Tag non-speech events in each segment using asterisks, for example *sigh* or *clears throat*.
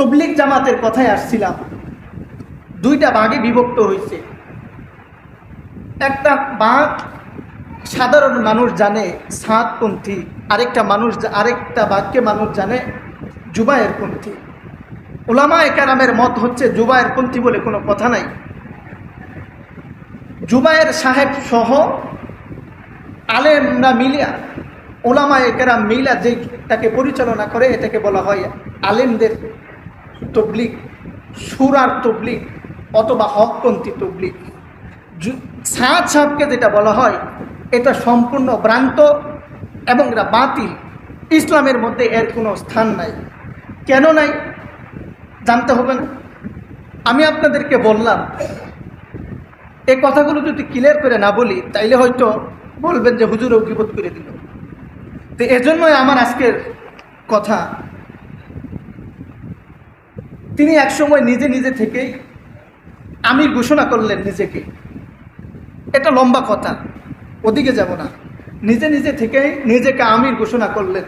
তবলিক জামাতের কথায় আসছিলাম। দুইটা ভাগে বিভক্ত হয়েছে একটা ভাগ সাধারণ মানুষ জানে সাতপন্থী, আরেকটা মানুষ আরেকটা বাঘকে মানুষ জানে জুবায়ের পন্থী। ওলামা একারামের মত হচ্ছে জুবায়ের পন্থী বলে কোনো কথা নাই। জুবায়ের সাহেব সহ আলেমরা মিলিয়া ওলামা একেরাম মিলা যেটাকে পরিচালনা করে, এটাকে বলা হয় আলেমদের তবলিক সুরার তবলিক অথবা হকপন্থী তবলিক সাদ সাহেবকে যেটা বলা হয়, এটা সম্পূর্ণ ভ্রান্ত এবং এটা বাতিল। ইসলামের মধ্যে এর কোনো স্থান নাই। কেন নাই? জানতে হবে না। আমি আপনাদেরকে বললাম, এই কথাগুলো যদি ক্লিয়ার করে না বলি, তাইলে হয়তো বলবেন যে হুজুরও বিপদ করে দিল। তো এজন্যই আমার আজকের কথা তিনি একসময় নিজে নিজে থেকেই আমি ঘোষণা করলেন নিজেকে। এটা লম্বা কথা, ওদিকে যাব না। নিজে নিজে থেকেই নিজেকে আমির ঘোষণা করলেন।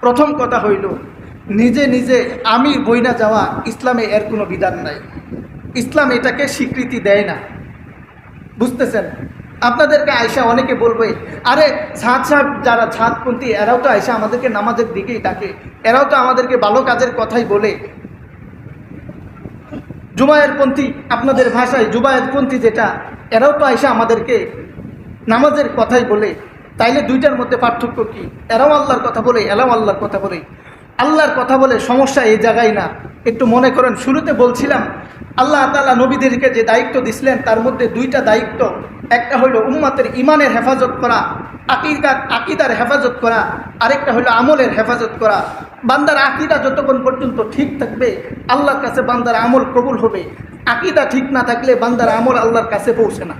প্রথম কথা হইল, নিজে নিজে আমির বইনা যাওয়া ইসলামে এর কোনো বিধান নাই। ইসলাম এটাকে স্বীকৃতি দেয় না। বুঝতেছেন? আপনাদেরকে আয়সা অনেকে বলবে, আরে ছাদ সাহেব যারা ছাদপন্থী, এরাও তো আয়সা আমাদেরকে নামাজের দিকেই ডাকে। এরাও তো আমাদেরকে ভালো কাজের কথাই বলে। জুবায়ের পন্থী, আপনাদের ভাষায় জুবায়ের পন্থী যেটা, এরাও তো আইসা আমাদেরকে নামাজের কথাই বলে। তাইলে দুইটার মধ্যে পার্থক্য কি? এরাও আল্লাহর কথা বলে, এরাও আল্লাহর কথা বলে। আল্লাহর কথা বলে সমস্যা এই জায়গায় না। একটু মনে করেন, শুরুতে বলছিলাম, আল্লাহ তালা নবীদেরকে যে দায়িত্ব দিছিলেন, তার মধ্যে দুইটা দায়িত্ব একটা হইল উম্মাতের ইমানের হেফাজত করা, আকিদার আকিদার হেফাজত করা, আরেকটা হলো আমলের হেফাজত করা। বান্দার আকিদা যতক্ষণ পর্যন্ত ঠিক থাকবে, আল্লাহর কাছে বান্দার আমল কবুল হবে। আকিদা ঠিক না থাকলে বান্দার আমল আল্লাহর কাছে পৌঁছে না।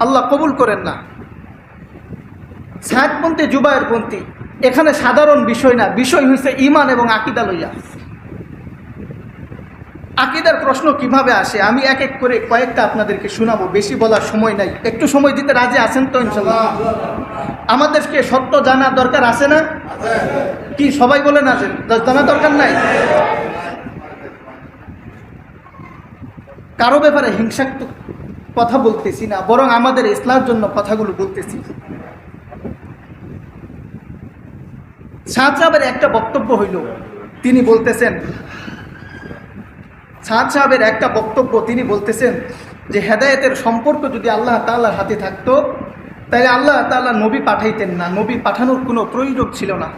আল্লাহ কবুল করেন না। সাতপন্থী জুবায়ের পন্থী, এখানে সাধারণ বিষয় না, বিষয় হয়েছে ইমান এবং আকিদা লইয়া। আকিদার প্রশ্ন কীভাবে আসে? আমি এক এক করে কয়েকটা আপনাদেরকে শোনাবো। বেশি বলার সময় নাই। একটু সময় দিতে রাজি আছেন তো ইনশাল্লাহ আমাদেরকে সত্য জানা দরকার আছে না? কি সবাই বলেন আছেন জানা দরকার নাই? কারও ব্যাপারে হিংসাত্মক কথা বলতেছি না, বরং আমাদের ইসলামের জন্য কথাগুলো বলতেছি। শাহ একটা বক্তব্য হইল। তিনি বলতেছেন সাদ সাহেবের একটা বক্তব্য তিনি বলতেছেন যে হেদায়েতের সম্পর্ক যদি আল্লাহ তাল্লার হাতে থাকতো, তাহলে আল্লাহ তাল্লাহ নবী পাঠাইতেন না। নবী পাঠানোর কোনো প্রয়োজন ছিল না।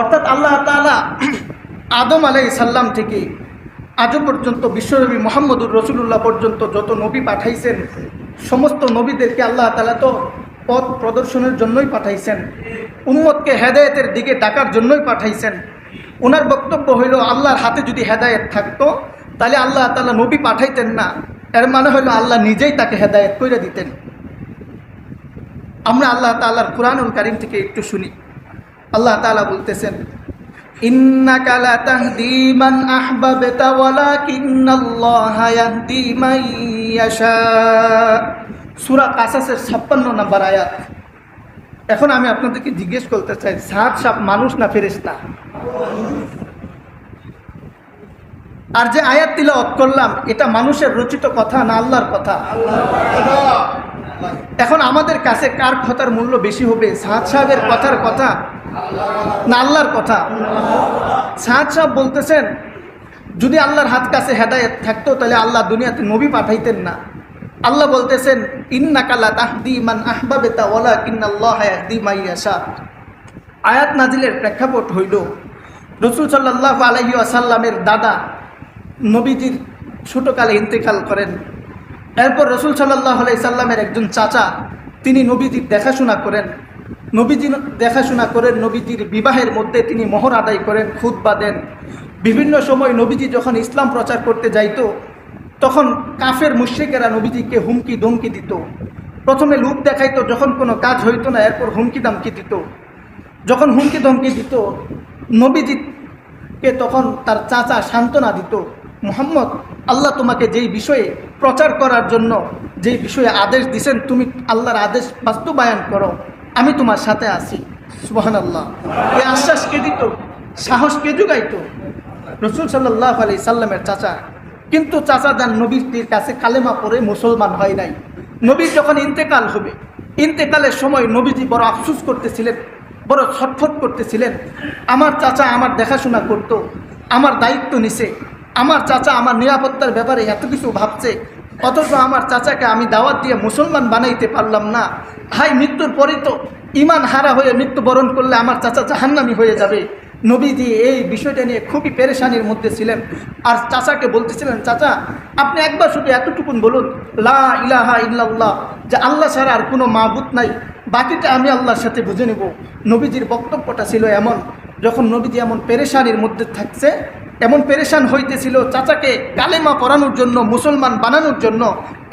অর্থাৎ আল্লাহ তালা আদম আলাই সাল্লাম থেকে আজও পর্যন্ত বিশ্বনবী মোহাম্মদুর রসুল্লাহ পর্যন্ত যত নবী পাঠাইছেন, সমস্ত নবীদেরকে আল্লাহ তালা তো পথ প্রদর্শনের জন্যই পাঠাইছেন। উম্মতকে হেদায়েতের দিকে ডাকার জন্যই পাঠাইছেন। ওনার বক্তব্য হইল, আল্লাহর হাতে যদি হেদায়েত থাকতো, তাহলে আল্লাহ তালা নবী পাঠাইতেন না। এর মানে হইল, আল্লাহ নিজেই তাকে হেদায়েত করে দিতেন। আমরা আল্লাহ তাল্লাহর কোরআনুল কারিম থেকে একটু শুনি। আল্লাহ তাআলা বলতেছেন সূরা কাসাসের 56 নম্বর আয়াত। এখন আমি আপনাদেরকে জিজ্ঞেস করতে চাই, সাত সাপ মানুষ না ফেরেশতা? আর যে আয়াত তিলাওয়াত করলাম, এটা মানুষের রচিত কথা না আল্লাহর কথা? এখন আমাদের কাছে কার কথার মূল্য বেশি হবে? সাহাদ সাহেবের কথার কথা না আল্লাহর কথা? সাহাদ সাহেব বলতেছেন, যদি আল্লাহর হাত কাছে হেদায়েত থাকতো, তাহলে আল্লাহ দুনিয়াতে নবী পাঠাইতেন না। আল্লাহ বলতেছেন ইন্না কালা তাহদি মান আহবাবেতা ওলা ইয়াহদি মাইয়াশা। আয়াত নাজিলের প্রেক্ষাপট হইল রসুল সাল্লাহ আলহি আসাল্লামের দাদা নবীজির ছোটকালে ইন্তেকাল করেন। এরপর রসুল সাল্লাহ আলাই সাল্লামের একজন চাচা, তিনি নবীজির দেখাশোনা করেন। নবীজি দেখাশোনা করেন, নবীজির বিবাহের মধ্যে তিনি মোহর আদায় করেন খুদ দেন। বিভিন্ন সময় নবীজি যখন ইসলাম প্রচার করতে যাইত, তখন কাফের মুশ্রিকেরা নবীজিকে হুমকি, ধমকি দিত। প্রথমে লুক দেখাইতো, যখন কোনো কাজ হইতো না, এরপর হুমকি দামকি দিত। যখন হুমকি ধমকি দিত নবীজিকে তখন তার চাচা সান্ত্বনা দিত, মোহাম্মদ, আল্লাহ তোমাকে যেই বিষয়ে প্রচার করার জন্য যেই বিষয়ে আদেশ দিছেন, তুমি আল্লাহর আদেশ বাস্তবায়ন করো, আমি তোমার সাথে আছি। সুবাহান আল্লাহ এই আশ্বাস কে দিত? সাহস কে যুগাইতো? রসুল সাল্লাহ আলি সাল্লামের চাচা। কিন্তু চাচা যান নবীর কাছে কালেমা পড়ে মুসলমান হয় নাই। নবীর যখন ইন্তেকাল হবে, ইন্তেকালের সময় নবীজি বড় আফসুস করতেছিলেন বড় ছটফট করতেছিলেন। আমার চাচা আমার দেখাশোনা করত, আমার দায়িত্ব নিছে, আমার চাচা আমার নিরাপত্তার ব্যাপারে এত কিছু ভাবছে, অথচ আমার চাচাকে আমি দাওয়াত দিয়ে মুসলমান বানাইতে পারলাম না। হাই, মৃত্যুর পরেই তো ইমান হারা হয়ে মৃত্যুবরণ করলে আমার চাচা জাহান্নামি হয়ে যাবে। নবীজি এই বিষয়টা নিয়ে খুবই পেরেশানির মধ্যে ছিলেন। আর চাচাকে বলতেছিলেন, চাচা, আপনি একবার শুধু এতটুকুন বলুন, লা ইলাহা ইল্লাল্লাহ, যে আল্লাহ ছাড়া আর কোনো মাহবুত নাই বাকিটা আমি আল্লাহর সাথে বুঝে নেব। নবীজির বক্তব্যটা ছিল এমন, যখন নবীজি এমন পেরেশানির মধ্যে থাকছে, এমন পেরেশান হইতেছিল চাচাকে কালেমা পড়ানোর জন্য, মুসলমান বানানোর জন্য,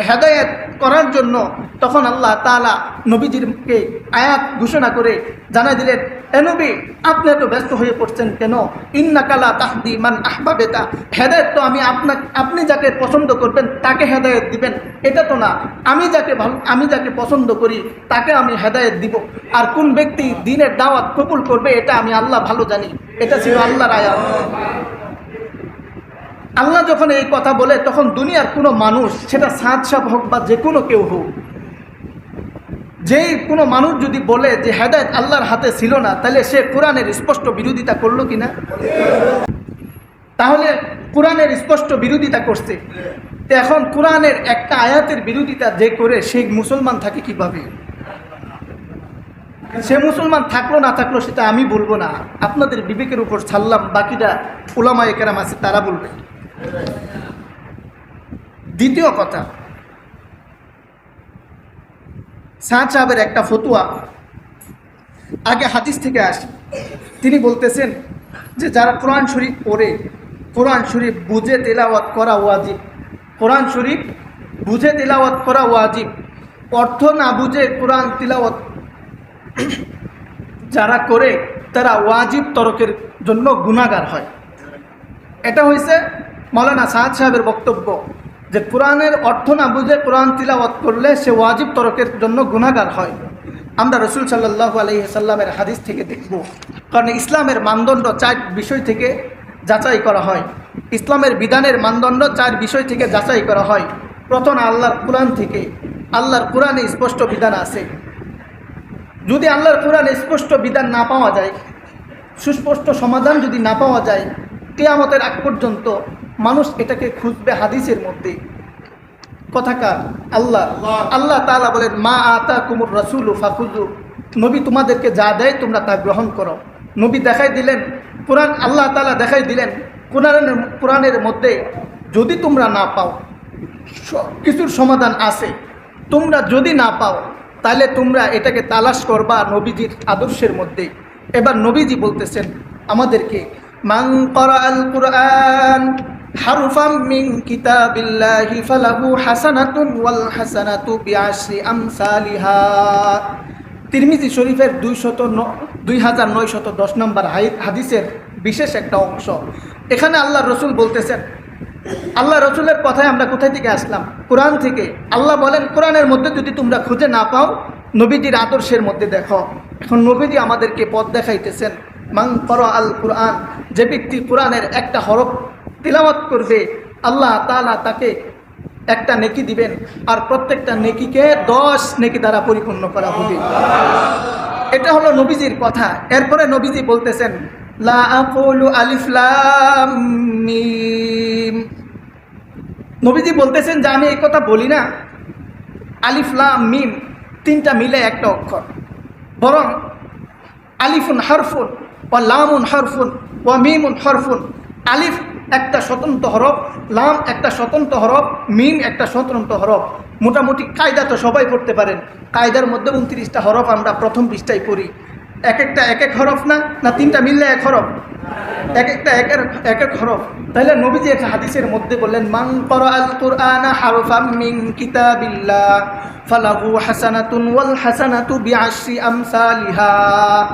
হেদায়ত করার জন্য। তখন আল্লাহ তালা নবীজিরকে আয়াত ঘোষণা করে জানাই দিলেন এ নবী, আপনি এত ব্যস্ত হয়ে পড়ছেন কেন? ইন্না কালা তাহদি মান আহবাবেতা। হেদায়ত তো আমি আপনার আপনি যাকে পছন্দ করবেন, তাকে হেদায়ত দিবেন। এটা তো না। আমি যাকে ভালো আমি যাকে পছন্দ করি, তাকে আমি হেদায়ত দিব। আর কোন ব্যক্তি দিনের দাওয়াত কবুল করবে, এটা আমি আল্লাহ ভালো জানি। এটা ছিল আল্লাহর আয়াত। আল্লাহ যখন এই কথা বলে, তখন দুনিয়ার কোনো মানুষ, সেটা সাত সাপ হোক বা যে কোনো কেউ হোক যেই কোনো মানুষ যদি বলে যে হেদায়ত আল্লাহর হাতে ছিল না, তাহলে সে কোরআনের স্পষ্ট বিরোধিতা করল কিনা? তাহলে কোরআনের স্পষ্ট বিরোধিতা করছে। তো এখন কোরআনের একটা আয়াতের বিরোধিতা যে করে, সে মুসলমান থাকে কীভাবে? সে মুসলমান থাকল না থাকল সেটা আমি বলব না। আপনাদের বিবেকের উপর ছাড়লাম, বাকিটা উলামা একেরাম আছে, তারা বলবে। দ্বিতীয় কথা সাঁ সাহেবের একটা ফতুয়া। আগে হাদিস থেকে আসি। তিনি বলতেছেন যে, যারা কোরআন শরীফ পড়ে, কোরআন শরীফ বুঝে তেলাওয়াত করা ওয়াজিব। কোরআন শরীফ বুঝে তেলাওয়াত করা ওয়াজিব। অর্থ না বুঝে কোরআন তিলাওয়াত *clears throat* যারা করে, তারা ওয়াজিব তরকের জন্য গুণাগার হয়। এটা হয়েছে মৌলানা সাহাদ সাহেবের বক্তব্য। যে কোরআনের অর্থ না বুঝে কোরআন তিলাওয়াত করলে সে ওয়াজিব তরকের জন্য গুণাগার হয়। আমরা রসুল সাল্লাহ আলহিসাল্লামের হাদিস থেকে দেখব। কারণ ইসলামের মানদণ্ড চার বিষয় থেকে যাচাই করা হয়। ইসলামের বিধানের মানদণ্ড চার বিষয় থেকে যাচাই করা হয়। প্রথম আল্লাহর কোরআন থেকে। আল্লাহর কোরআনে স্পষ্ট বিধান আছে। যদি আল্লাহর কোরআনে স্পষ্ট বিধান না পাওয়া যায়, সুস্পষ্ট সমাধান যদি না পাওয়া যায়, কেয়ামতের আগ পর্যন্ত মানুষ এটাকে খুঁজবে হাদিসের মধ্যে। কথাকার আল্লাহ। আল্লাহ। তালা বলেন মা আতা কুমুর রসুল ফাকুজু নবী তোমাদেরকে যা দেয় তোমরা তা গ্রহণ করো। নবী দেখাই দিলেন কোরআন আল্লাহ তালা দেখাই দিলেন কোরআনের কোরআনের মধ্যে যদি তোমরা না পাও কিছুর সমাধান আছে। তোমরা যদি না পাও তাহলে তোমরা এটাকে তালাশ করবা নবীজির আদর্শের মধ্যে। এবার নবীজি বলতেছেন আমাদেরকে মান আল কুরআন হারফাম মিন কিতাবিল্লাহি ফালাহু হাসানাতুন ওয়াল হাসানাতু বিআশরি আমসালিহা। তিরমিজি শরীফের দুইশত দুই হাজার নয়শত দশ নম্বর হাদিসের বিশেষ একটা অংশ। এখানে আল্লাহ রসুল বলতেছেন, আল্লাহ রসুলের কথায় আমরা কোথায় থেকে আসলাম? কোরআন থেকে। আল্লাহ বলেন, কোরআনের মধ্যে যদি তোমরা খুঁজে না পাও, নবীজির আদর্শের মধ্যে দেখো। এখন নবীজি আমাদেরকে পথ দেখাইতেছেন মাং কর আল কোরআন যে ব্যক্তি কোরআনের একটা হরফ তিলাওয়াত করবে, আল্লাহ তালা তাকে একটা নেকি দিবেন আর প্রত্যেকটা নেকিকে দশ নেকি দ্বারা পরিপূর্ণ করা হবে। এটা হলো নবীজির কথা। এরপরে নবীজি বলতেছেন, লা আকুলু আলিফ লাম নবীজি বলতেছেন যে, আমি এই কথা বলি না। আলিফ লাম মিম তিনটা মিলে একটা অক্ষর। বরং আলিফুন হারফুন ও লামুন হারফুন ও মিমুন হরফুন আলিফ একটা স্বতন্ত্র হরফ, লাম একটা স্বতন্ত্র হরফ, মিম একটা স্বতন্ত্র হরফ। মোটামুটি কায়দা তো সবাই পড়তে পারেন। কায়দার মধ্যে উনত্রিশটা হরফ আমরা প্রথম পৃষ্ঠায় পড়ি। এক একটা এক এক হরফ না? না তিনটা মিললে এক হরফ? এক একটা এক এক- এক হরফ। তাহলে নবীজি একটা হাদিসের মধ্যে বললেন, মান করা আল কুরআনা হারফাম মিন কিতাবিল্লাহ, ফালাহু হাসানাতুন ওয়াল হাসানাতু বিআশরি আমসালিহা।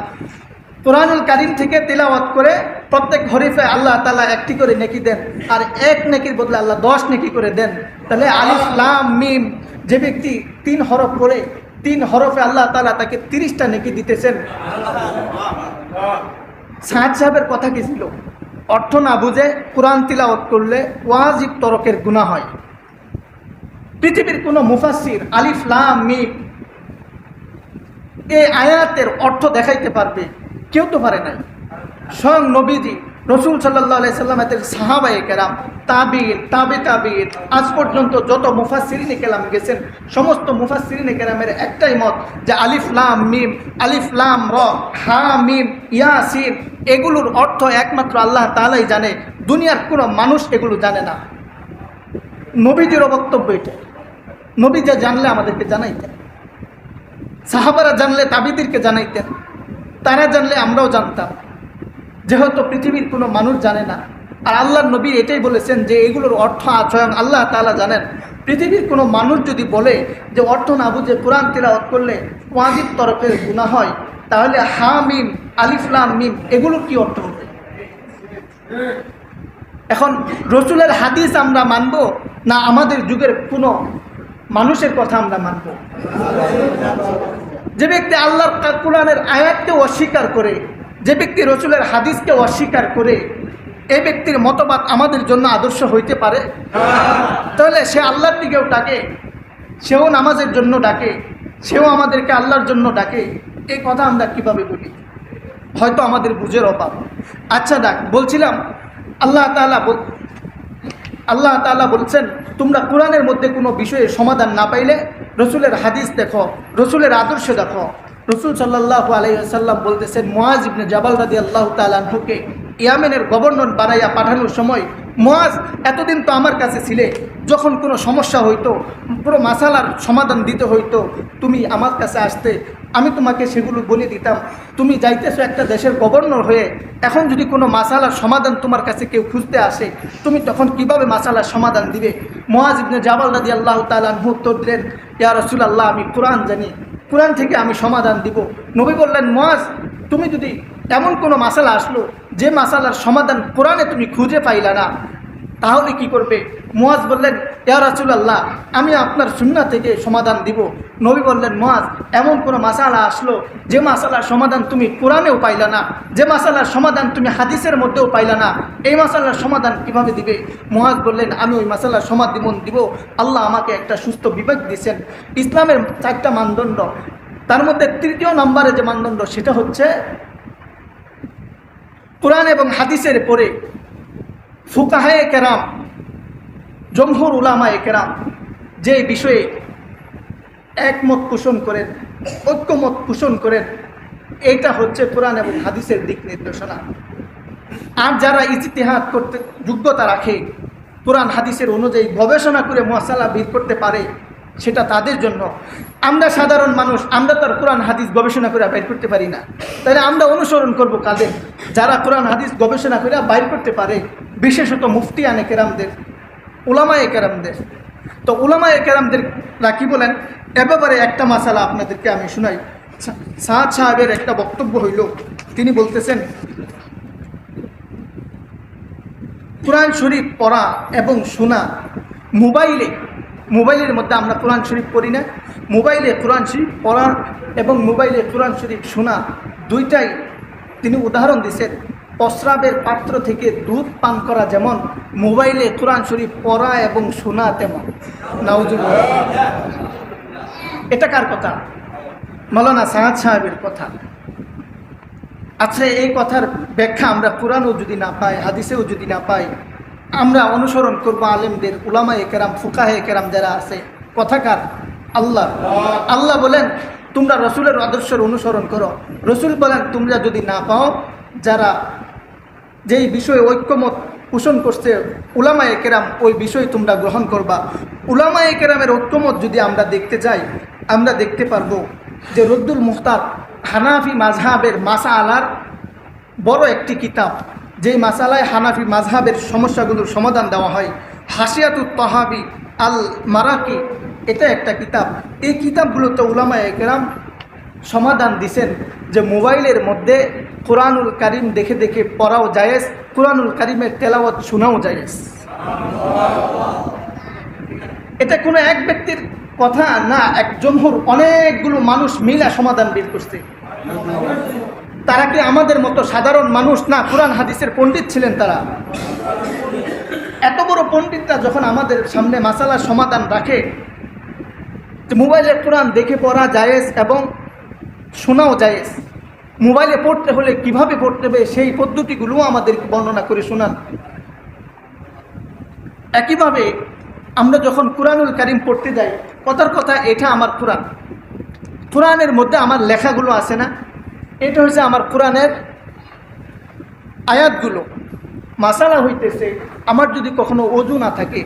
কোরআনুল কারিম থেকে তেলাওয়াত করে প্রত্যেক হরিফে আল্লাহ তালা একটি করে নেকি দেন আর এক নেকির বদলে আল্লাহ দশ নেকি করে দেন। তাহলে আলিফ, লাম, মিম যে ব্যক্তি তিন হরফ করে তিন হরফে আল্লাহ তালা তাকে তিরিশটা নেকি দিতেছেন। সাদ সাহেবের কথা কি ছিল? অর্থ না বুঝে কোরআন তিলাওয়াত করলে ওয়াজিব তরকের গুণা হয়। পৃথিবীর কোনো মুফাসির আলিফ, লাম, মিম এই আয়াতের অর্থ দেখাইতে পারবে। কেউ তো পারে নাই। স্বয়ং নবীজি, রসুল সাল্লাহ সাল্লামের সাহাবাই কেরাম তাবির তাবে তাবির আজ পর্যন্ত যত মুফাসিরিনে কেলাম গেছেন, সমস্ত মুফাসিরিনে কেরামের একটাই মত যে আলিফ, লাম, মিম, আলিফ, লাম, র, হা, মিম, ইয়াসিন, এগুলোর অর্থ একমাত্র আল্লাহ তালাই জানে, দুনিয়ার কোনো মানুষ এগুলো জানে না। নবীজিরও বক্তব্য এটা। নবী যা জানলে আমাদেরকে জানাইতেন। সাহাবারা জানলে তাবিদেরকে জানাইতেন। তারা জানলে আমরাও জানতাম। যেহেতু পৃথিবীর কোনো মানুষ জানে না। আর আল্লাহ নবী এটাই বলেছেন যে এগুলোর অর্থ স্বয়ং আল্লাহ তালা জানেন। পৃথিবীর কোনো মানুষ যদি বলে যে অর্থ না বুঝে কোরআন তিলাওয়াত করলে ওয়াজিব তরফের গুণা হয়, তাহলে হা, মিম আলিফলাম মিম, এগুলোর কি অর্থ হবে? এখন রসুলের হাদিস আমরা মানব না আমাদের যুগের কোনো মানুষের কথা আমরা মানব? যে ব্যক্তি আল্লাহর কোরআনের আয়াতকে অস্বীকার করে, যে ব্যক্তি রসুলের হাদিসকে অস্বীকার করে এই ব্যক্তির মতবাদ আমাদের জন্য আদর্শ হইতে পারে? তাহলে সে আল্লাহর দিকেও ডাকে, সেও নামাজের জন্য ডাকে, সেও আমাদেরকে আল্লাহর জন্য ডাকে। এই কথা আমরা কীভাবে বলি? হয়তো আমাদের বুঝের অভাব। আচ্ছা ডাক বলছিলাম, আল্লাহ তালা আল্লাহ তালা বলছেন, তোমরা কোরআনের মধ্যে কোনো বিষয়ে সমাধান না পাইলে রসুলের হাদিস দেখো, রসুলের আদর্শ দেখো। রসুল সাল্লাহ আলাইসাল্লাম বলতেছেন মোয়াজ ইবনে জাবাল রাদি আল্লাহ তালুকে ইয়ামেনের গভর্নর বানাইয়া পাঠানোর সময় মোয়াজ এতদিন তো আমার কাছে ছিলে। যখন কোনো সমস্যা হইতো, পুরো মাসালার সমাধান দিতে হইতো, তুমি আমার কাছে আসতে, আমি তোমাকে সেগুলো বলে দিতাম। তুমি যাইতেছো একটা দেশের গভর্নর হয়ে, এখন যদি কোনো মাসালার সমাধান তোমার কাছে কেউ খুঁজতে আসে, তুমি তখন কীভাবে মাসালার সমাধান দিবে? মোয়াজ ইবনে জাবাল রাদি আল্লাহ তালু উত্তর দিলেন ইয়া রসুল আল্লাহ আমি কোরআন জানি। কোরআন থেকে আমি সমাধান দিব। নবী বললেন মাস তুমি যদি এমন কোনো মাসালা আসলো, যে মাসালার সমাধান কোরআনে তুমি খুঁজে পাইলা না তাহলে কি করবে? মোয়াজ বললেন, ইয়া রাসুলাল্লাহ, আমি আপনার সুন্না থেকে সমাধান দিব। নবী বললেন, মোয়াজ, এমন কোনো মাসালা আসলো যে মাসালার সমাধান তুমি কোরআনেও পাইলা না, যে মাসালার সমাধান তুমি হাদিসের মধ্যেও পাইলা না, এই মাসালার সমাধান কীভাবে দিবে? মোয়াজ বললেন, আমি ওই মাসালার সমাধান দিব। আল্লাহ আমাকে একটা সুস্থ বিবেক দিয়েছেন। ইসলামের চারটা মানদণ্ড। তার মধ্যে তৃতীয় নম্বরে যে মানদণ্ড, সেটা হচ্ছে কোরআন এবং হাদিসের পরে ফুকাহায়ে কেরাম, জমহুর উলামায়ে কেরাম যে বিষয়ে একমত পোষণ করেন, ঐক্যমত পোষণ করেন, এটা হচ্ছে কোরআন এবং হাদিসের দিক নির্দেশনা। আর যারা ইতিহাদ করতে, যোগ্যতা রাখে, কোরআন হাদিসের অনুযায়ী গবেষণা করে মশালা বের করতে পারে, সেটা তাদের জন্য আমরা সাধারণ মানুষ, আমরা তার কোরআন, হাদিস গবেষণা করে বাইর করতে পারি না। তাহলে আমরা অনুসরণ করব কাদের? যারা কোরআন, হাদিস গবেষণা করে বাইর করতে পারে, বিশেষত মুফতি আনে কেরামদের ওলামায় কেরামদের। তো ওলামায় কেরামদেররা কি বলেন? এ ব্যাপারে একটা মাসালা আপনাদেরকে আমি শুনাই। সাহাদ সাহেবের একটা বক্তব্য হইল, তিনি বলতেছেন, কোরআন শরীফ পড়া এবং শোনা, মোবাইলে, মোবাইলের মধ্যে আমরা কোরআন শরীফ পড়ি না। মোবাইলে কোরআন শরীফ পড়া এবং মোবাইলে কোরআন শরীফ শোনা দুইটাই তিনি উদাহরণ দিচ্ছেন প্রস্রাবের পাত্র থেকে দুধ পান করা যেমন, মোবাইলে কোরআন শরীফ পড়া এবং শোনা তেমন। নাউজুল এটা কার কথা? মৌলানা সাহাদ সাহেবের কথা। আচ্ছা এই কথার ব্যাখ্যা আমরা কোরআনও যদি না পাই, হাদিসেও যদি না পাই, আমরা অনুসরণ করব আলেমদের উলামা একেরাম ফুকাহে একেরাম যারা আছে। কথাকার আল্লাহ। আল্লাহ বলেন, তোমরা রসুলের আদর্শের অনুসরণ করো। রসুল বলেন, তোমরা যদি না পাও, যারা যেই বিষয়ে ঐক্যমত পোষণ করছে উলামা একেরাম ওই বিষয় তোমরা গ্রহণ করবা। উলামা একেরামের ঐক্যমত যদি আমরা দেখতে যাই, আমরা দেখতে পারব যে রদ্দুল মুখতার হানাফি মাঝহাবের মাসা আলার বড় একটি কিতাব। যেই মাসালায় হানাফি মাঝহাবের সমস্যাগুলোর সমাধান দেওয়া হয়। হাসিয়াতুত তহাবি আল মারাকি এটা একটা কিতাব। এই কিতাবগুলোতে উলামা একরাম সমাধান দিছেন যে মোবাইলের মধ্যে কোরআনুল কারিম দেখে দেখে পড়াও জায়েজ, কোরআনুল কারিমের তেলাওয়াত শোনাও জায়েজ। এটা কোনো এক ব্যক্তির কথা না এক জমহুর অনেকগুলো মানুষ মিলা সমাধান বের করছে। তারা কি আমাদের মতো সাধারণ মানুষ না? কোরআন হাদিসের পণ্ডিত ছিলেন তারা। এত বড় পণ্ডিতরা যখন আমাদের সামনে মাসালার সমাধান রাখে মোবাইলে কোরআন দেখে পড়া জায়েজ এবং শোনাও জায়েজ। মোবাইলে পড়তে হলে কীভাবে পড়তে হবে সেই পদ্ধতিগুলোও আমাদেরকে বর্ণনা করে শোনান। একইভাবে আমরা যখন কোরআনুল কারিম পড়তে যাই, কথার কথা এটা আমার কোরআন। কোরআনের মধ্যে আমার লেখাগুলো আছে না, এটা হচ্ছে আমার কোরআনের আয়াতগুলো। মাসালা হইতেছে, আমার যদি কখনো অজু না থাকে,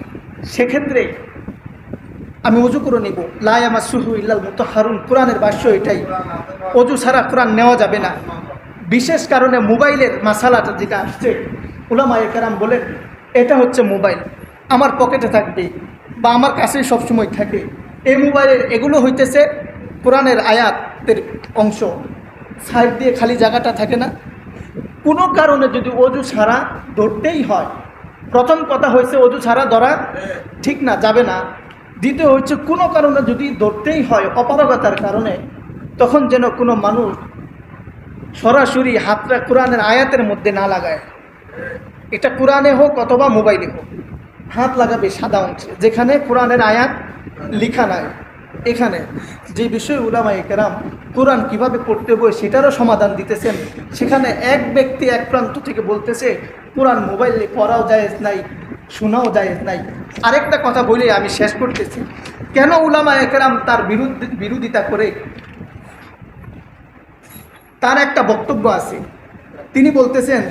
সেক্ষেত্রে আমি অজু করে নিব। আমার সুহু ইল্লাল মতো হারুন কোরআনের ভাষ্য এটাই। অজু ছাড়া কোরআন নেওয়া যাবে না। বিশেষ কারণে মোবাইলের মাসালাটা যেটা আসছে উলামা একরাম বলেন, এটা হচ্ছে মোবাইল। আমার পকেটে থাকবে বা আমার কাছেই সবসময় থাকে। এই মোবাইলের এগুলো হইতেছে কোরআনের আয়াতের অংশ। সাইড দিয়ে খালি জায়গাটা থাকে না। কোনো কারণে যদি অজু ছাড়া ধরতেই হয়, প্রথম কথা হয়েছে অজু ছাড়া ধরা ঠিক না, যাবে না। দ্বিতীয় হচ্ছে, কোনো কারণে যদি ধরতেই হয় অপারগতার কারণে, তখন যেন কোনো মানুষ সরাসরি হাতটা কোরআনের আয়াতের মধ্যে না লাগায়। এটা কোরআনে হোক অথবা মোবাইলে হোক। হাত লাগাবে সাদা অংশে, যেখানে কোরআনের আয়াত লিখা নাই। এখানে যে বিষয় উলামাই কেরাম কোরআন কীভাবে পড়তে হবে সেটারও সমাধান দিতেছেন। সেখানে এক ব্যক্তি এক প্রান্ত থেকে বলতেছে, কোরআন মোবাইলে পড়াও যায় নাই শোনাও জায়েজ নাই। আরেকটা কথা বলে আমি শেষ করতেছি। কেন উলামা একরাম তার বিরুদ্ধে বিরোধিতা করে? তার একটা বক্তব্য আছে। তিনি বলতেছেন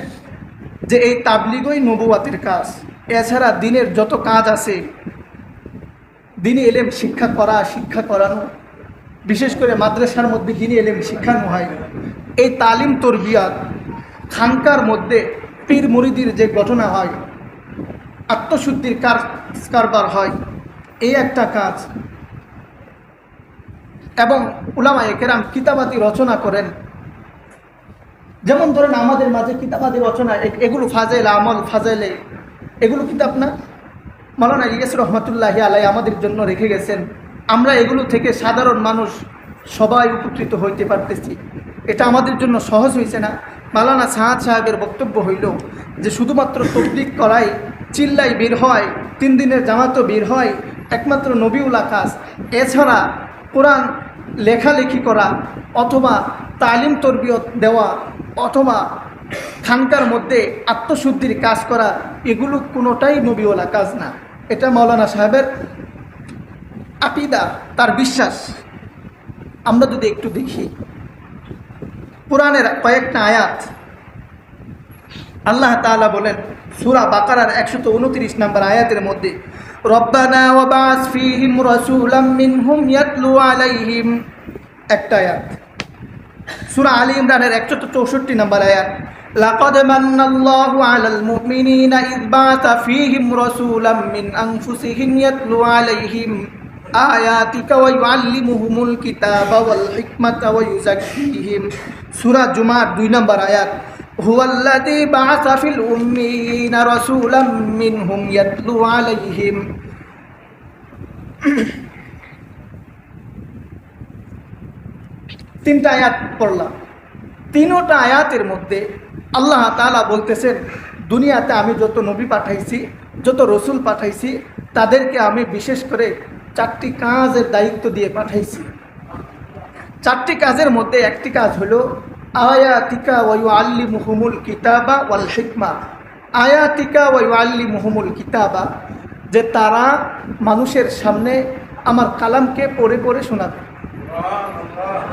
যে এই তাবলিগই নবুয়াতের কাজ। এছাড়া দিনের যত কাজ আছে দিনে এলেম শিক্ষা করা, শিক্ষা করানো। বিশেষ করে মাদ্রাসার মধ্যে দিনে এলেম শিক্ষানো হয়। এই তালিম তরবিয়াত খানকার মধ্যে পীর মুরিদির যে ঘটনা হয় আত্মশুদ্ধির কার কারবার হয়, এই একটা কাজ। এবং উলামা একেরাম কিতাবাতি রচনা করেন। যেমন ধরেন আমাদের মাঝে কিতাবাদি রচনা এগুলো ফাজেল আমল ফাজেলে এগুলো কিতাব না? মালানা ইলিয়াস রহমতুল্লাহি আলাই আমাদের জন্য রেখে গেছেন। আমরা এগুলো থেকে সাধারণ মানুষ সবাই উপকৃত হইতে পারতেছি। এটা আমাদের জন্য সহজ হয়েছে না। মালানা সাহাদ সাহেবের বক্তব্য হইল যে, শুধুমাত্র তবলিক করাই চিল্লাই বের হয়, তিন দিনের জামাতও বের হয়, একমাত্র নবীউল আকাশ। এছাড়া কোরআন লেখালেখি করা অথবা তালিম তরবিয়ত দেওয়া অথবা খানকার মধ্যে আত্মশুদ্ধির কাজ করা, এগুলো কোনোটাই নবীওয়ালা কাজ না। এটা মৌলানা সাহেবের আকিদা, তার বিশ্বাস। আমরা যদি একটু দেখি, কোরআনের কয়েকটা আয়াত আল্লাহ তাআলা বলেন সূরা বাকারার একশত উনত্রিশ নম্বর আয়াতের মধ্যে, রব্বানা ওয়াবাস ফীহিম রাসূলাম মিনহুম ইয়াতলু আলাইহিম। একটা আয়াত। সূরা আলী ইমরানের একশত চৌষট্টি নম্বর আয়াত, লাকাদ মান্নাল্লাহু আলাল মুমিনিনা ইয ফীহিম রাসূলাম মিন আনফুসিহিম ইয়াতলু আলাইহিম। আয়াতিকা ওয়া ইউআল্লিমুহুমুল কিতাবা ওয়াল হিকমাতা ওয়া ইউযাক্কিহিম। সূরা জুমার দুই নম্বর আয়াত হুয়াল্লাযী বাআসা ফিল উম্মিয়িনা রাসূলাম মিনহুম ইয়াতলু আলাইহিম। তিনটা আয়াত পড়লাম। তিনোটা আয়াতের মধ্যে আল্লাহ তাআলা বলতেছেন, দুনিয়াতে আমি যত নবী পাঠাইছি, যত রসুল পাঠাইছি, তাদেরকে আমি বিশেষ করে চারটি কাজের দায়িত্ব দিয়ে পাঠাইছি। চারটি কাজের মধ্যে একটি কাজ হলো আয়াতিকা ওয়ু আল্লি মুহমুল কিতাবা ওয়াল হিকমা। আয়াতিকা ওয়ু আল্লি মুহমুল কিতাবা, যে তারা মানুষের সামনে আমার কালামকে পড়ে পড়ে শোনাবে।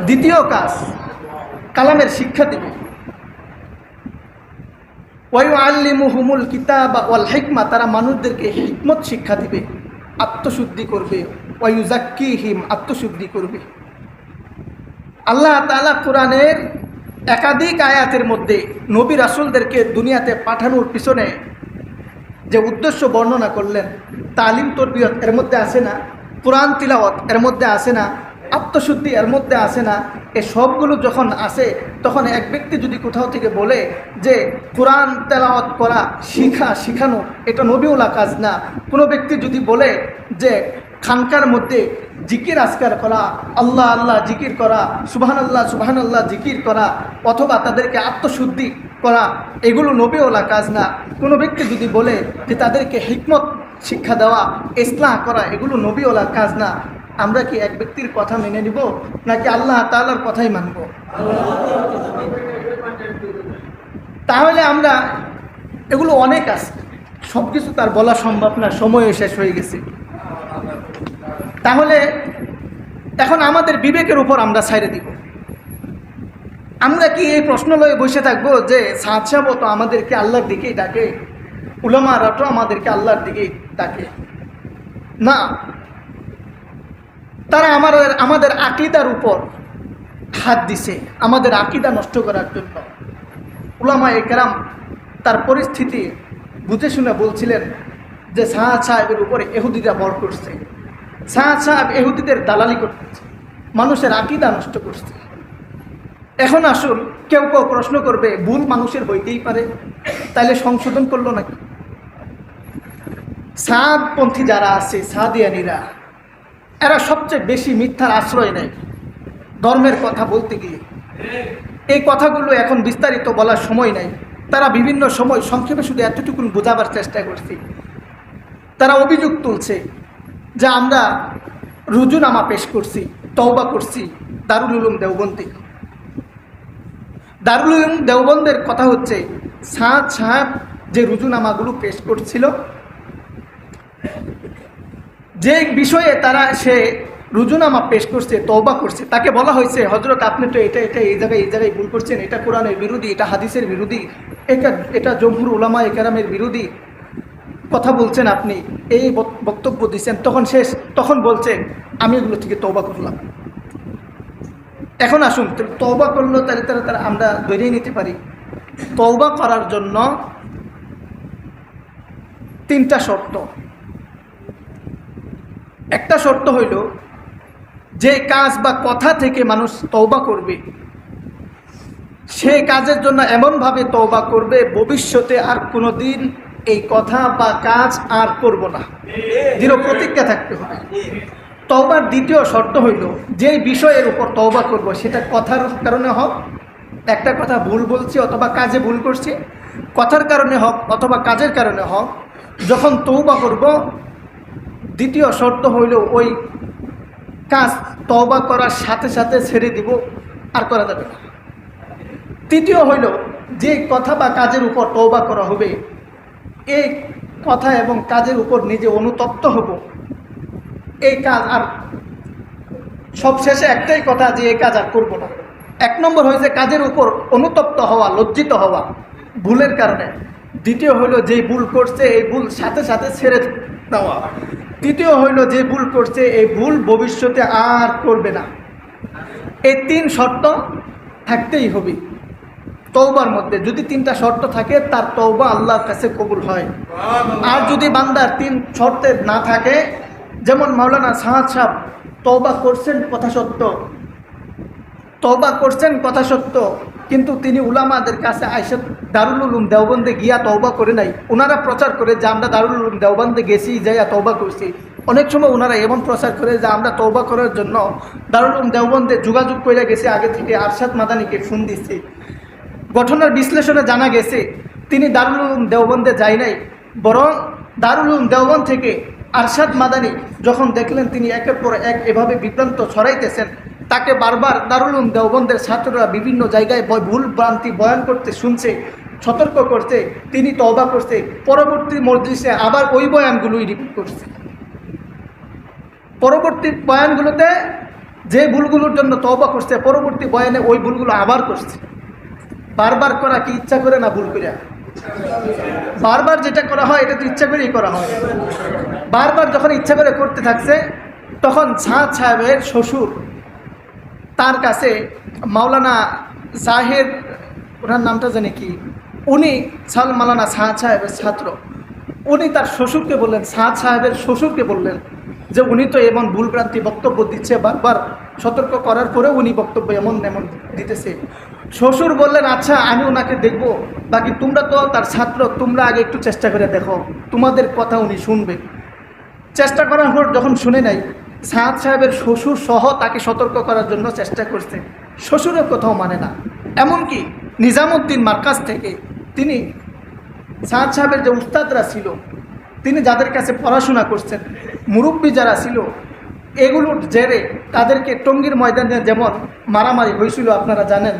দ্বিতীয় কাজ, কালামের শিক্ষা দিবে। ওয়ু আল্লি মুহমুল কিতাবা ওয়াল হিকমা, তারা মানুষদেরকে হিকমত শিক্ষা দিবে, আত্মশুদ্ধি করবে। ওয়ু জাক্কিহিম আত্মশুদ্ধি করবে। আল্লাহ তাআলা কোরআনের একাধিক আয়াতের মধ্যে নবী রাসূলদেরকে দুনিয়াতে পাঠানোর পিছনে যে উদ্দেশ্য বর্ণনা করলেন, তালিম তরবিয়ত এর মধ্যে আসে না, কোরআন তিলাওয়াত এর মধ্যে আসে না, আত্মশুদ্ধি এর মধ্যে আসে না, এ সবগুলো যখন আসে, তখন এক ব্যক্তি যদি কোথাও থেকে বলে যে কোরআন তেলাওয়াত করা শিখা, শিখানো, এটা নবীওলা কাজ না। কোনো ব্যক্তি যদি বলে যে খানকার মধ্যে জিকির আজকার করা, আল্লাহ আল্লাহ জিকির করা সুবাহান আল্লাহ সুবাহান আল্লাহ জিকির করা, অথবা তাদেরকে আত্মশুদ্ধি করা, এগুলো নবীওয়ালা কাজ না। কোনো ব্যক্তি যদি বলে যে তাদেরকে হিকমত, শিক্ষা দেওয়া, ইসলাহ করা, এগুলো নবীওয়ালা কাজ না। আমরা কি এক ব্যক্তির কথা মেনে নিব, নাকি আল্লাহ তাআলার কথাই মানব? তাহলে আমরা, এগুলো অনেক আছে। সব কিছু তার বলা সম্ভব না, সময় শেষ হয়ে গেছে। তাহলে এখন আমাদের বিবেকের উপর আমরা ছাইড়ে দিব। আমরা কি এই প্রশ্ন লয়ে বসে থাকব যে সাহেব তো আমাদেরকে আল্লাহর দিকেই ডাকে? উলামারা তো আমাদেরকে আল্লাহর দিকেই ডাকে। না। তারা আমাদের আমাদের আকিদার উপর হাত দিছে, আমাদের আকিদা নষ্ট করার জন্য। উলামা একরাম তার পরিস্থিতি বুঝে শুনে বলছিলেন যে সাহাদ সাহেবের উপরে এহুদিরা বল করছে। সাহাদ সাহেব এহুদিদের দালালি করতেছে, মানুষের আকিদা নষ্ট করছে। এখন আসুন, কেউ কেউ প্রশ্ন করবে, ভুল মানুষের হইতেই পারে, তাইলে সংশোধন করল নাকি? সাদপন্থী যারা আছে সাদিয়ানিরা এরা সবচেয়ে বেশি মিথ্যার আশ্রয় নেয় ধর্মের কথা বলতে গিয়ে। এই কথাগুলো এখন বিস্তারিত বলার সময় নাই। তারা বিভিন্ন সময় সংক্ষেপে শুধু এতটুকুন বোঝাবার চেষ্টা করছি। তারা অভিযোগ তুলছে যে আমরা রুজুনামা পেশ করছি, তওবা করছি, দারুল উলুম দেওবন্দি। দারুল উলুম দেওবন্দের কথা হচ্ছে সাদ সাহেব যে রুজুনামাগুলো পেশ করছিল, যে বিষয়ে তারা সে রুজুনামা পেশ করছে, তওবা করছে, তাকে বলা হয়েছে হজরত আপনি তো এটা এটা এই জায়গায় এই জায়গায় ভুল করছেন, এটা কোরআনের বিরোধী, এটা হাদিসের বিরোধী, এটা এটা জমহুর উলামা একরামের বিরোধী কথা বলছেন আপনি, এই বক্তব্য দিচ্ছেন তখন শেষ, তখন বলছে আমি এগুলো থেকে তওবা করলাম। এখন আসুন, তো, তওবা করল তাহলে তারা তারা আমরা ধরেই নিতে পারি। তওবা করার জন্য তিনটা শর্ত। একটা শর্ত হইল, যে কাজ বা কথা থেকে মানুষ তওবা করবে সেই কাজের জন্য এমনভাবে তওবা করবে, ভবিষ্যতে আর কোনো দিন এই কথা বা কাজ আর করব না। দৃঢ় প্রতিজ্ঞা থাকতে হবে। তওবার দ্বিতীয় শর্ত হইল যে বিষয়ের উপর তওবা করব, সেটা কথার কারণে হোক, একটা কথা ভুল বলছি অথবা কাজে ভুল করছি, কথার কারণে হোক অথবা কাজের কারণে হোক, যখন তৌবা করব, দ্বিতীয় শর্ত হইল ওই কাজ তওবা করার সাথে সাথে ছেড়ে দিব, আর করা যাবে না। তৃতীয় হইল, যে কথা বা কাজের উপর তওবা করা হবে এই কথা এবং কাজের উপর নিজে অনুতপ্ত হব। এই কাজ আর সবশেষে একটাই কথা যে এই কাজ আর করব না। এক নম্বর হয়েছে কাজের উপর অনুতপ্ত হওয়া, লজ্জিত হওয়া ভুলের কারণে। দ্বিতীয় হইল যে ভুল করছে, এই ভুল সাথে সাথে ছেড়ে দেওয়া। তৃতীয় হইল যে ভুল করছে, এই ভুল ভবিষ্যতে আর করবে না। এই তিন শর্ত থাকতেই হবে। তৌবার মধ্যে যদি তিনটা শর্ত থাকে তার তৌবা আল্লাহর কাছে কবুল হয়। আর যদি বান্দার তিন শর্তে না থাকে যেমন মাওলানা সাহাদ সাহ তৌবা করছেন কথা সত্য। তৌবা করছেন কথা সত্য কিন্তু তিনি উলামাদের কাছে আইসা দারুল উলুম দেওবন্দে গিয়া তৌবা করে নাই। ওনারা প্রচার করে যে আমরা দারুল উলুম দেওবন্দে গেছি যাইয়া তৌবা করছি। অনেক সময় ওনারা এমন প্রচার করে যে আমরা তৌবা করার জন্য দারুল উলুম দেওবন্দে যোগাযোগ করে গেছে আগে থেকে আরশাদ মাদানিকে ফোন দিচ্ছে গঠনের বিশ্লেষণে জানা গেছে, তিনি দারুল উলুম দেওবন্দে যায় নাই, বরং দারুল উলুম দেওবন্দ থেকে আরশাদ মাদানি যখন দেখলেন তিনি একের পর এক এভাবে বিভ্রান্ত ছড়াইতেছেন, তাকে বারবার দারুল উলুম দেওবন্দের ছাত্ররা বিভিন্ন জায়গায় ভুল ভ্রান্তি বয়ান করতে শুনছে, সতর্ক করছে, তিনি তওবা করছে, পরবর্তী মসজিদে আবার ওই বয়ানগুলোই রিপিট করছে। পরবর্তী বয়ানগুলোতে যে ভুলগুলোর জন্য তওবা করছে, পরবর্তী বয়ানে ওই ভুলগুলো আবার করছে। বারবার করা কি ইচ্ছা করে না ভুল করে? বারবার যেটা করা হয়, এটা তো ইচ্ছা করেই করা হয়। বারবার যখন ইচ্ছা করে করতে থাকছে, তখন ঝাঁ সাহেবের শ্বশুর তার কাছে মাওলানা জাহের, ওনার নামটা জানি কি? উনি সাল মাওলানা সাহাদ সাহেবের ছাত্র। উনি তার শ্বশুরকে বললেন সাহাদ সাহেবের শ্বশুরকে বললেন যে উনি তো এমন ভুলভ্রান্তি বক্তব্য দিচ্ছে, বারবার সতর্ক করার পরেও উনি বক্তব্য এমন এমন দিতেছে। শ্বশুর বললেন আচ্ছা আমি ওনাকে দেখব। বাকি তোমরা তো তার ছাত্র, তোমরা আগে একটু চেষ্টা করে দেখো। তোমাদের কথা উনি শুনবে। চেষ্টা করার পর যখন শুনে নাই সাহাদ সাহেবের শ্বশুর সহ তাকে সতর্ক করার জন্য চেষ্টা করছে। শ্বশুরের কোথাও মানে না। এমনকি নিজামুদ্দিন মার্কাজ থেকে তিনি সাহাদ সাহেবের যে উস্তাদরা ছিল, তিনি যাদের কাছে পড়াশোনা করছেন, মুরব্বী যারা ছিল, এগুলোর জেরে তাদেরকে টঙ্গীর ময়দানে যেমন মারামারি হয়েছিল, আপনারা জানেন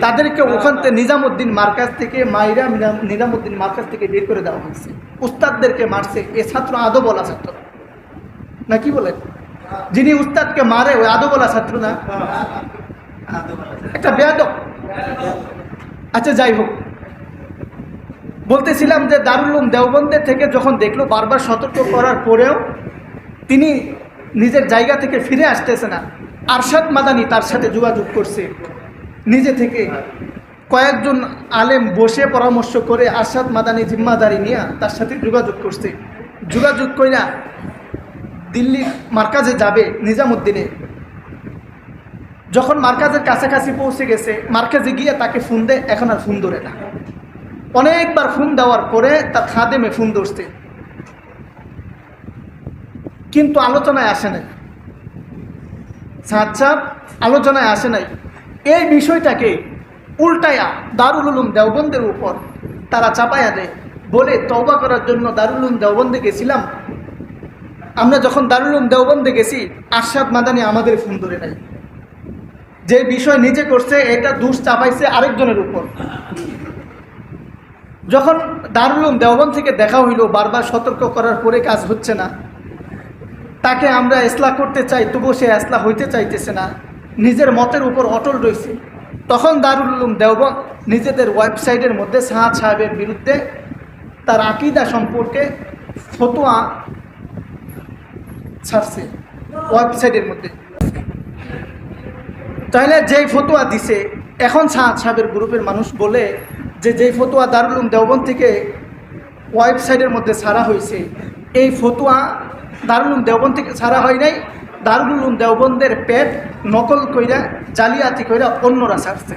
তাদেরকে ওখান থেকে নিজামুদ্দিন মার্কাজ থেকে, মাইরা নিজামুদ্দিন মার্কাজ থেকে বের করে দেওয়া হয়েছে। উস্তাদদেরকে মারছে, এ ছাত্র আদো বলা ছাত্র। না কি বলেন যিনি উস্তাদকে মারে, ওই আদো বলা ছাত্র না? একটা বেয়াদব। আচ্ছা যাই হোক। বলতেছিলাম যে দারুল উলুম দেওবন্দের থেকে যখন দেখল, বারবার সতর্ক করার পরেও তিনি নিজের জায়গা থেকে ফিরে আসতেছে না। আরশাদ মাদানি তার সাথে যোগাযোগ করছে। নিজে থেকে কয়েকজন আলেম বসে পরামর্শ করে আরশাদ মাদানি জিম্মাদারি নিয়ে তার সাথে যোগাযোগ করছে। যোগাযোগ কইরা দিল্লির মার্কাজে যাবে নিজামুদ্দিনে। যখন মার্কাজের কাছাকাছি পৌঁছে গেছে, মার্কাজে গিয়ে তাকে ফোন দেয়, এখন আর ফোন ধরে না। অনেকবার ফোন দেওয়ার পরে তার খাদেমে ফোন ধরছে। কিন্তু আলোচনায় আসে নাই। সাপ আলোচনায় আসে নাই। এই বিষয়টাকে উল্টায়া দারুল উলুম দেওবন্দের উপর তারা চাপায়া দেয়। বলে তওবা করার জন্য দারুল উলুম দেওবন্দে গেছিলাম। আমরা যখন দারুল উলুম দেওবন্দে গেছি আরশাদ মাদানি আমাদের ফোন ধরে নাই। যে বিষয় নিজে করছে, এটা দুষ চাপাইছে আরেকজনের উপর। যখন দারুলুম দেওবন থেকে দেখা হইল, বারবার সতর্ক করার পরে কাজ হচ্ছে না। তাকে আমরা এসলা করতে চাই, তবুও সে এসলা হইতে চাইতেছে না। নিজের মতের উপর অটল রয়েছে। তখন দারুল উলুম দেওবন নিজেদের ওয়েবসাইটের মধ্যে সাহাদ সাহেবের বিরুদ্ধে তার আকিদা সম্পর্কে ফতোয়া ছাড়ছে ওয়েবসাইটের মধ্যে। তাহলে যেই ফতোয়া দিছে, এখন সাহাদ সাহেবের গ্রুপের মানুষ বলে যে যেই ফতোয়া দারুলুম দেওবন থেকে ওয়েবসাইটের মধ্যে ছাড়া হয়েছে, এই ফতোয়া দারুলুম দেওবন থেকে ছাড়া হয় নাই। দারুল দেওবন্দের পেট নকল কইরা জালিয়াতি কইরা অন্যরা ছাড়ছে।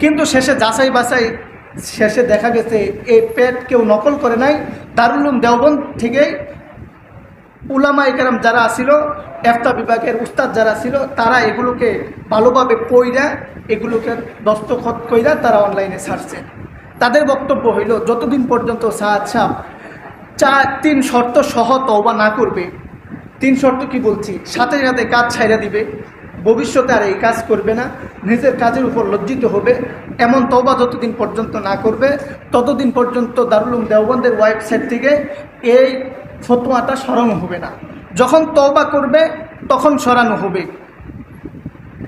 কিন্তু শেষে যাচাই বাছাই শেষে দেখা গেছে এই পেট কেউ নকল করে নাই। দারুল দেওবন্দ থেকেই উলামা একরাম যারা ছিল, এফতা বিভাগের উস্তাদ যারা ছিল, তারা এগুলোকে ভালোভাবে পইরা এগুলোকে দস্তখত কইরা তারা অনলাইনে ছাড়ছে। তাদের বক্তব্য হইল, যতদিন পর্যন্ত সাহাদ সাহ চার তিন শর্ত সহ তওবা না করবে তিন শর্ত কি বলছি? সাথে সাথে কাজ ছাইরা দিবে। ভবিষ্যতে আর এই কাজ করবে না। নিজের কাজের উপর লজ্জিত হবে। এমন তওবা যতদিন পর্যন্ত না করবে, ততদিন পর্যন্ত দারুলুম দেওবন্দের ওয়েবসাইট থেকে এই ফতোয়াটা সরানো হবে না। যখন তওবা করবে, তখন সরানো হবে।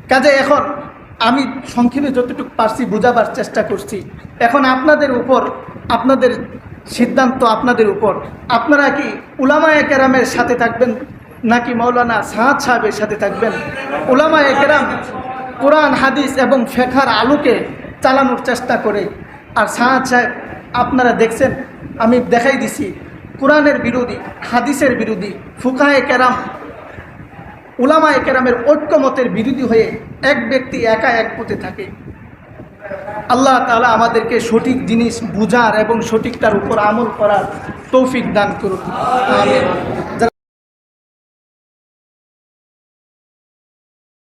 কাজে এখন আমি সংক্ষেপে যতটুকু পারছি বোঝাবার চেষ্টা করছি। এখন আপনাদের উপর, আপনাদের সিদ্ধান্ত আপনাদের উপর। আপনারা কি উলামা একেরামের সাথে থাকবেন? নাকি মৌলানা সাহাদ সাহেবের সাথে থাকবেন? উলামা একেরাম কোরআন, হাদিস এবং ফেখার আলোকে চালানোর চেষ্টা করে। আর সাহাদ সাহেব, আপনারা দেখছেন, আমি দেখাই দিছি, কোরআনের বিরোধী, হাদিসের বিরোধী, ফুকাহে কেরাম উলামা কেরামের ঐক্যমতের বিরোধী হয়ে এক ব্যক্তি একা এক পথে থাকে। আল্লাহ তালা আমাদেরকে সঠিক জিনিস বুঝার এবং সঠিকটার উপর আমল করার তৌফিক দান করুন।